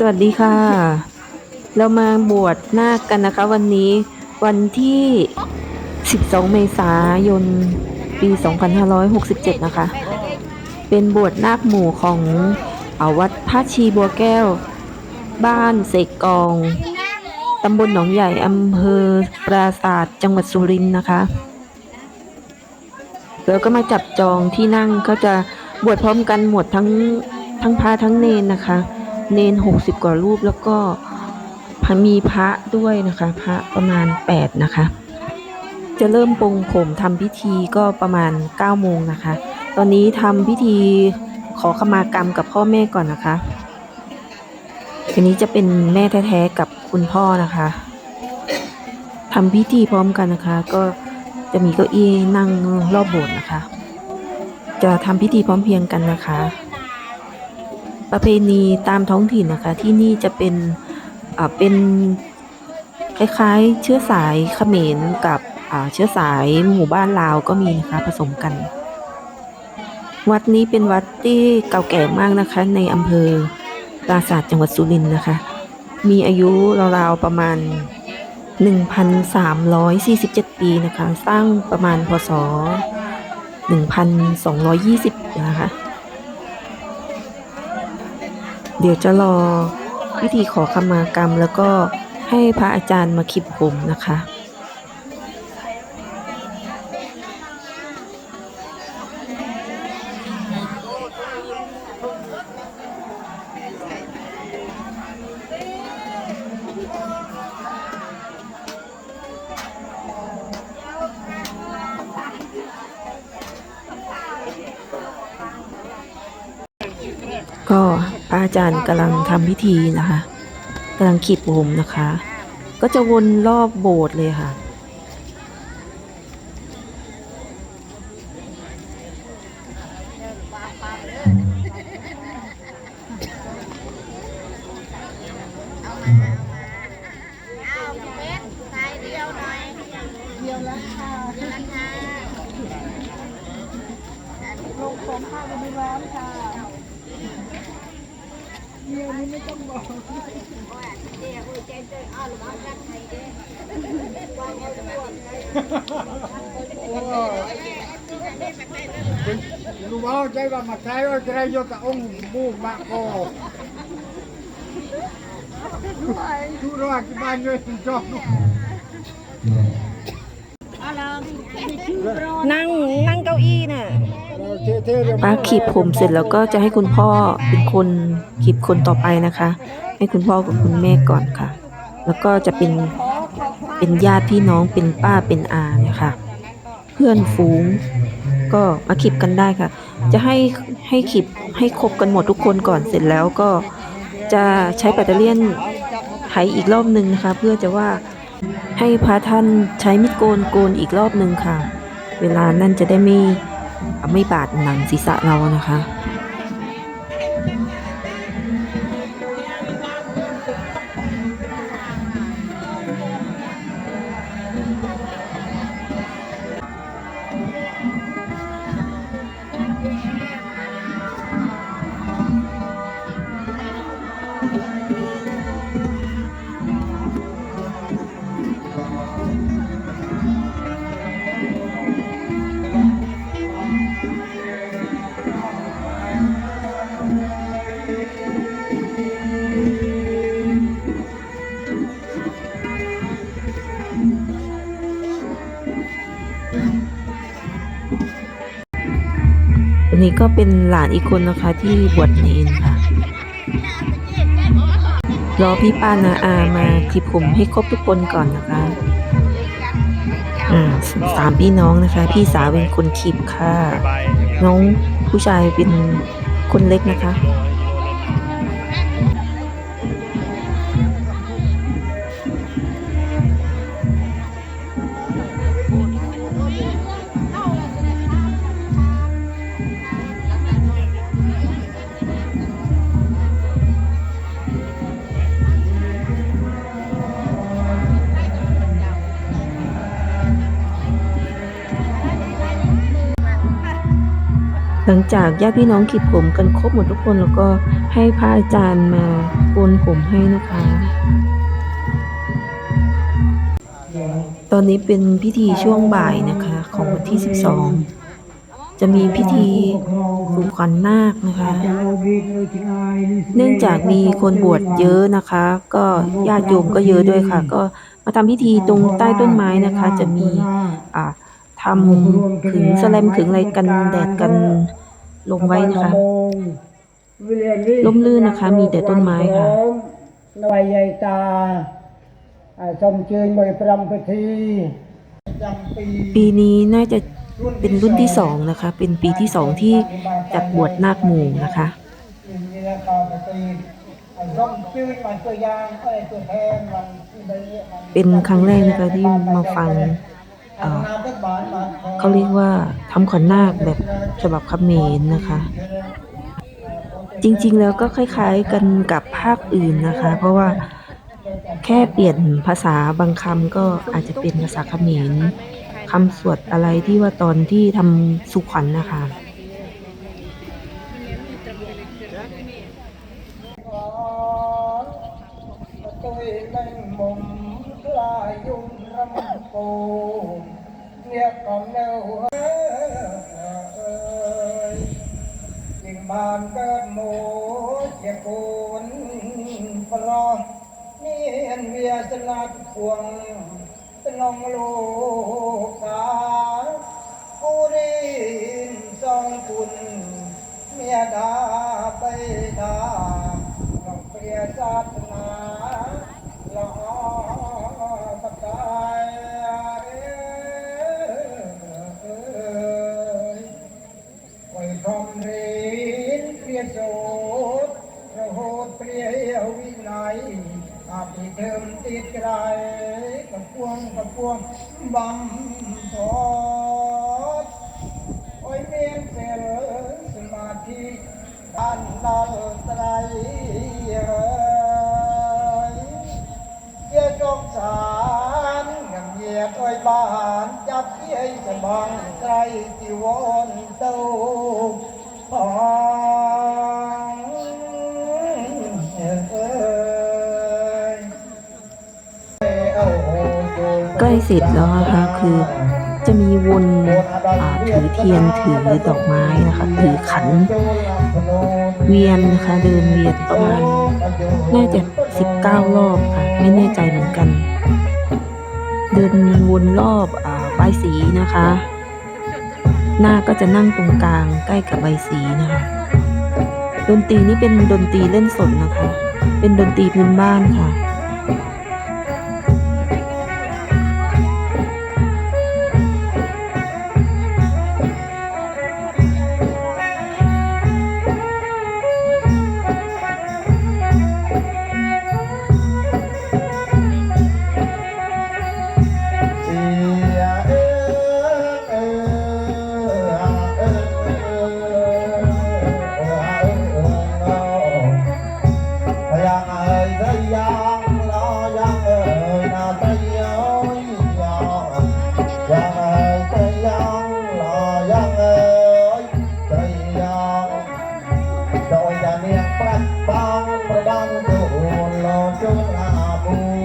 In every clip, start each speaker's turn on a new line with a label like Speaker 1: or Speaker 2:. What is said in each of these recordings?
Speaker 1: สวัสดีค่ะ เรามาบวชนาคกันนะคะ วันนี้วันที่ 12 เมษายน ปี 2567 นะคะ เป็นบวชนาคหมู่ของอาวัดพระชีบัวแก้ว บ้านเสกกอง ตำบลหนองใหญ่อำเภอปราศาสตร์จังหวัดสุรินทร์นะคะแล้วก็มาจับจองที่นั่งก็จะบวชพร้อมกันหมดทั้งทั้งพระทั้งเนนนะคะ เนนหกสิบกว่ารูปแล้วก็พมีพระด้วยนะคะ พระประมาณแปดนะคะ จะเริ่มปรงผมทำพิธีก็ประมาณ9ก้าโมงนะคะ ตอนนี้ทำพิธีขอขมากรรมกับพ่อแม่ก่อนนะคะทีนี้จะเป็นแม่แท้ๆกับคุณพ่อนะคะทำพิธีพร้อมกันนะคะ ก็จะมีเก้าอี้นั่งรอบโบสถ์นะคะ จะทำพิธีพร้อมเพียงกันนะคะ ประเพณีตามท้องถิ่นนะคะ ที่นี่จะเป็นอ่าเป็นคล้ายๆ เชื้อสายเขมรกับอ่าเชื้อสายหมู่บ้านลาวก็มีนะคะผสมกัน วัดนี้เป็นวัดที่เก่าแก่มากนะคะ ในอำเภอปราสาทจังหวัดสุรินทร์นะคะ มีอายุราวๆประมาณ 1,347 ปีนะคะ สร้างประมาณพศ 1,220 นะคะ เดี๋ยวจะรอพิธีขอขมากรรม แล้วก็ให้พระอาจารย์มาขิบผมนะคะ จารย์กำลังทำพิธีนะคะกำลังขีดผมนะคะ ก็จะวนรอบโบสถ์เลยค่ะ
Speaker 2: ลูกเอาใจว่ามาใช้เอาใจยกตะองค์บูมาโกดูรอดบ้านด้วยจอ
Speaker 3: บ
Speaker 1: นั่งนั่งเก้าอี้น่ะป้าขีดผมเสร็จแล้วก็จะให้คุณพ่อเป็นคนขีบคนต่อไปนะคะ ให้คุณพ่อกับคุณแม่ก่อนค่ะ แล้วก็จะเป็นเป็นญาติพี่น้องเป็นป้าเป็นอาเนี่ยค่ะ เพื่อนฝูงก็มาขีบกันได้ค่ะ จะให้ให้ขีบให้ครบกันหมดทุกคนก่อนเสร็จแล้วก็จะใช้แบตเตอรี่ยนไถอีกรอบหนึ่งนะคะ เพื่อจะว่าให้พระท่านใช้มิดโกนโกนอีกรอบหนึ่งค่ะ เวลานั่นจะได้ไม่ไม่บาดหนังศีรษะเรานะคะ อันนี้ก็เป็นหลานอีกคนนะคะที่บวชเนนค่ะ รอพี่ป้านาอามาทิผมให้ครบทุกคนก่อนนะคะ อ่าสามพี่น้องนะคะ พี่สาวเป็นคนขีบค่ะ น้องผู้ชายเป็นคนเล็กนะคะ หลังจากญาติพี่น้องขีดผมกันครบหมดทุกคนแล้วก็ให้พระอาจารย์มาโกนผมให้นะคะ ตอนนี้เป็นพิธีช่วงบ่ายนะคะของวันที่ 12 จะมีพิธีสู่ขวัญนาคนะคะ เนื่องจากมีคนบวชเยอะนะคะ ก็ญาติโยมก็เยอะด้วยค่ะ ก็มาทำพิธีตรงใต้ต้นไม้นะคะ จะมีอ่า ทำขึงสแลมขึงอะไรกันแดดกันลงไว้นะคะร่มรื่นนะคะ มีแต่ต้นไม้ค่ะ
Speaker 3: นวยใหญ่ตาชมเชยมวยประำพิธีปี
Speaker 1: นี้น่าจะเป็นรุ่นที่สองนะคะ เป็นปีที่สองที่จัดบวชนาคหมู่นะคะ
Speaker 3: เชยมันตัวยางเอ้ยตัวแทนมันที่ใดเนี่ยมัน
Speaker 1: เป็นครั้งแรกนะคะที่มาฟัง เขาเรียกว่าทำขวัญนาคแบบฉบับเขมรนะคะ จริงๆแล้วก็คล้าย ๆกันกับภาคอื่นนะคะ เพราะว่าแค่เปลี่ยนภาษาบางคำก็อาจจะเป็นภาษาเขมรคำสวดอะไรที่ว่าตอนที่ทำสุขวัญนะคะ
Speaker 3: ตุ ยกของเนวเอ้ยจิงบานเกิดหมูเจ็บปูนปลอนี่เห็นเวียสลัดพวงเป็นน้องลูกกากูรินสองคุณเมียดาไปดาน้องเปรียศาสนา เทิมติดไกรกับพวงกับพวงบำทอดโอ้ยเมียนเสรสมาธิอันนัลไตรเอ่ยเกี่ยจงสารยังเหยียดโอ้ยบานจับเยี่ยสบังไตรจีวรเต้าปอ เส
Speaker 1: ร็จแล้วนะคะคือจะมีวนถือเทียนถือดอกไม้นะคะถือขัน เวียนนะคะเดินเวียนประมาณน่าจะ19รอบค่ะไม่แน่ใจเหมือนกัน เดินวนรอบอใบสีนะคะ หน้าก็จะนั่งตรงกลางใกล้กับใบสีนะคะดนตรีนี่เป็นดนตรีเล่นสดนะคะ เป็นดนตรีพื้นบ้านค่ะ
Speaker 3: จะเนียกปัดบางประดังโดนลอจนอาบู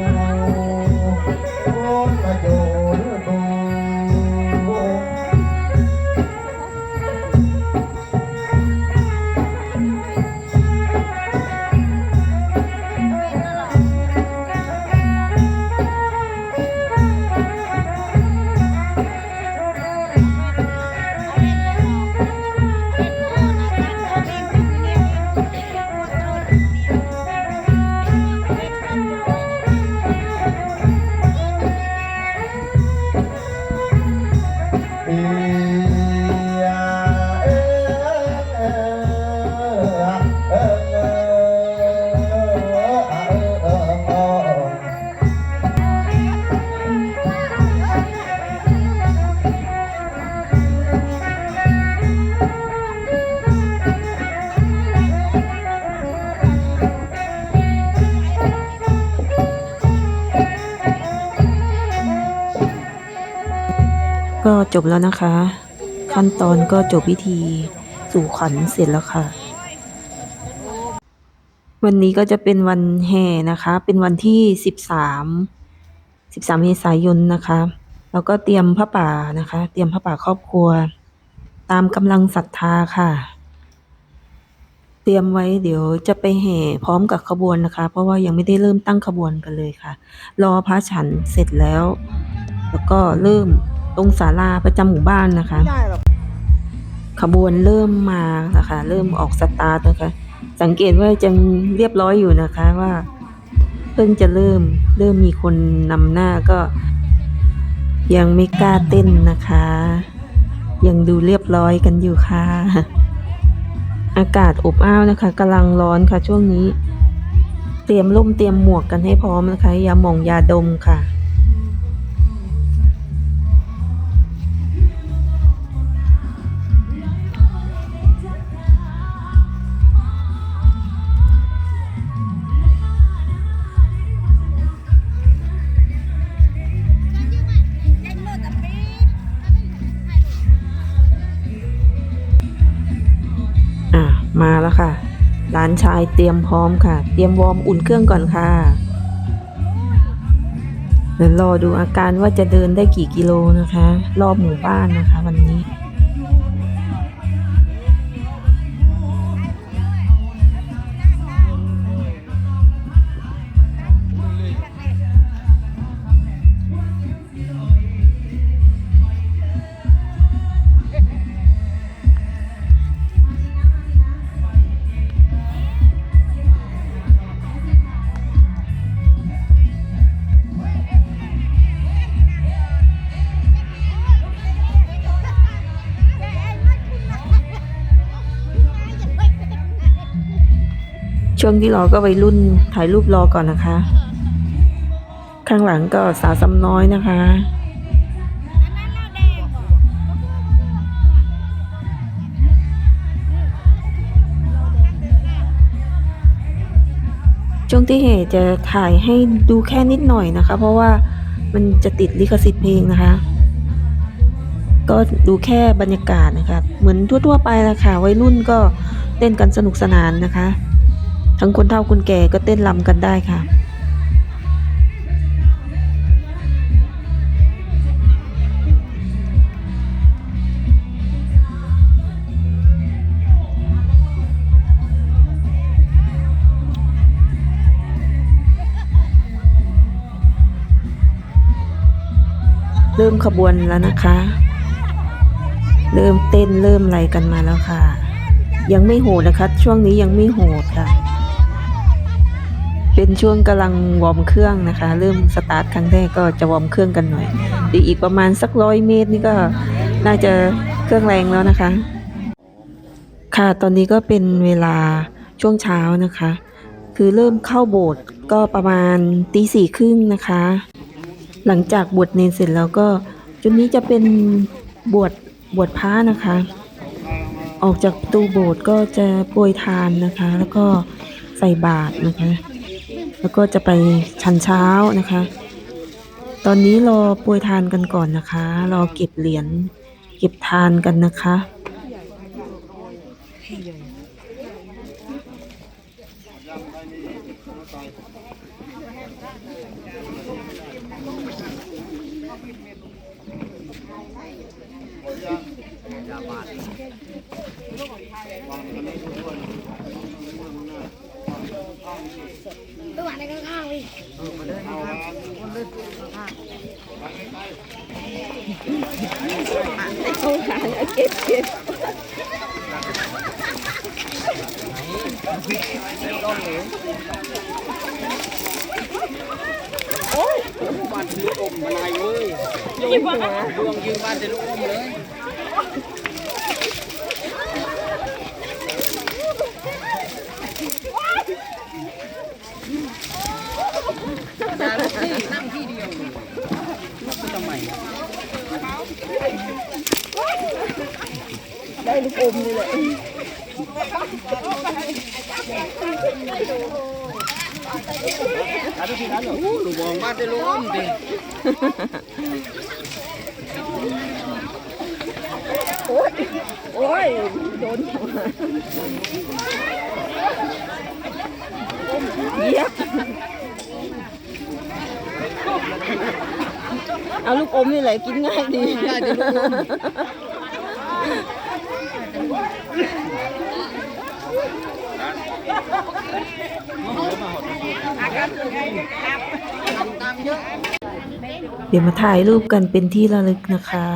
Speaker 1: ก็จบแล้วนะคะ ขั้นตอนก็จบพิธีสู่ขวัญเสร็จแล้วค่ะ วันนี้ก็จะเป็นวันแห่นะคะ เป็นวันที่สิบสามสิบสามเมษายนนะคะ แล้วก็เตรียมพระป่านะคะ เตรียมพระป่าครอบครัว ตามกำลังศรัทธาค่ะ เตรียมไว้เดี๋ยวจะไปแห่พร้อมกับขบวนนะคะ เพราะว่ายังไม่ได้เริ่มตั้งขบวนกันเลยค่ะ รอพระฉันเสร็จแล้ว แล้วก็เริ่ม ตรงศาลาประจำหมู่บ้านนะคะขบวนเริ่มมานะคะ เริ่มออกสตาร์ทนะคะ สังเกตว่ายังเรียบร้อยอยู่นะคะว่า เพิ่งจะเริ่มเริ่มมีคนนำหน้าก็ ยังไม่กล้าเต้นนะคะ ยังดูเรียบร้อยกันอยู่ค่ะ อากาศอบอ้าวนะคะกำลังร้อนค่ะช่วงนี้ เตรียมร่มเตรียมหมวกกันให้พร้อมนะคะยาหม่องยาดมค่ะอะานชายเตรียมพร้อมค่ะ เตรียมวอร์มอุ่นเครื่องก่อนค่ะเดี๋ยวรอดูอาการว่าจะเดินได้กี่กิโลนะคะ รอบหมู่บ้านนะคะ วันนี้ ช่วงที่รอก็วัยรุ่นถ่ายรูปรอก่อนนะคะ ข้างหลังก็สาวซ้ำน้อยนะคะช่วงที่เหตุจะถ่ายให้ดูแค่นิดหน่อยนะคะ เพราะว่ามันจะติดลิขสิทธิ์เพลงนะคะ ก็ดูแค่บรรยากาศนะคะ เหมือนทั่วๆไปแหละค่ะวัยรุ่นก็เต้นกันสนุกสนานนะคะ ทั้งคนเฒ่าคนแก่ก็เต้นรำกันได้ค่ะ เริ่มขบวนแล้วนะคะ เริ่มเต้นเริ่มอะไรกันมาแล้วค่ะ ยังไม่โหดนะคะ ช่วงนี้ยังไม่โหดค่ะ เป็นช่วงกำลังวอร์มเครื่องนะคะ เริ่มสตาร์ทครั้งแรกก็จะวอร์มเครื่องกันหน่อยเดี๋ยวอีกประมาณสักร้อยเมตรนี่ก็น่าจะเครื่องแรงแล้วนะคะ ค่ะตอนนี้ก็เป็นเวลาช่วงเช้านะคะ คือเริ่มเข้าโบสถ์ก็ประมาณตีสี่ครึ่งนะคะ หลังจากบวชเนรเสร็จแล้วก็จุดนี้จะเป็นบวชบวชพระนะคะ ออกจากประตูโบสถ์ก็จะโปรยทานนะคะ แล้วก็ใส่บาตรนะคะ แล้วก็จะไปชันเช้านะคะ ตอนนี้รอปรยทานกันก่อนนะคะ รอเก็บเหรียญเก็บทานกันนะคะ
Speaker 2: ตัวในข้างๆเลยเอาหางเอาเก็บเก็บโอ้
Speaker 4: บ้านถืออมมานายเว้ยดวงยืมบ้านถืออมเลย นั่งที่เดียวทำไม
Speaker 2: ได้ลู กอมนี่แหละ
Speaker 4: โอ้ลูกบองบ้านถืออมดิ
Speaker 2: โอ้ยโดนหัว
Speaker 1: เยียบเอาลูกอมนี่แหละกินง่ายดี
Speaker 4: ได้แต่ลูกอม
Speaker 1: เดี๋ยวมาถ่ายรูปกันเป็นที่ระลึกนะคะ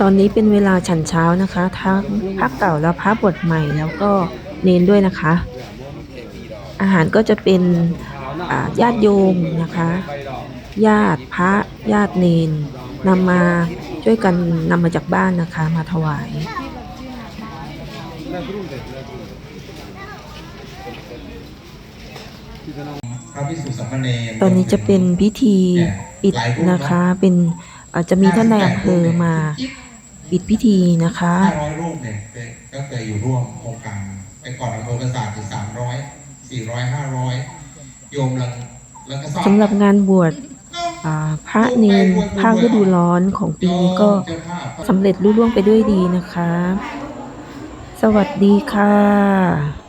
Speaker 1: ตอนนี้เป็นเวลาฉันเช้านะคะ ทั้งพระเก่าและพระบทใหม่แล้วก็เน้นด้วยนะคะ อาหารก็จะเป็นอ่าญาติโยมนะคะ ญาติพระญาติเนนนำมาช่วยกันนำมาจากบ้านนะคะ มาถวาย
Speaker 5: พระพิสุสามเณร
Speaker 1: ตอนนี้จะเป็นพิธีปิดนะคะ เป็นอาจจะมีท่านนายอำเภอมาปิดพิธีนะคะ
Speaker 5: ห้าร้อยรูปเนี่ยเป็นก็เคยอยู่ร่วมโครงการไปก่อนอำเภอกษัตริย์ถึงสามร้อยสี่ร้อยห้าร้อยโยมแล้วแล้วก็
Speaker 1: สำหรับงานบวชอ่า พระเนนภาคฤดูร้อนของปีนี้ก็สำเร็จรุ่ล่วงไปด้วยดีนะคะ สวัสดีค่ะ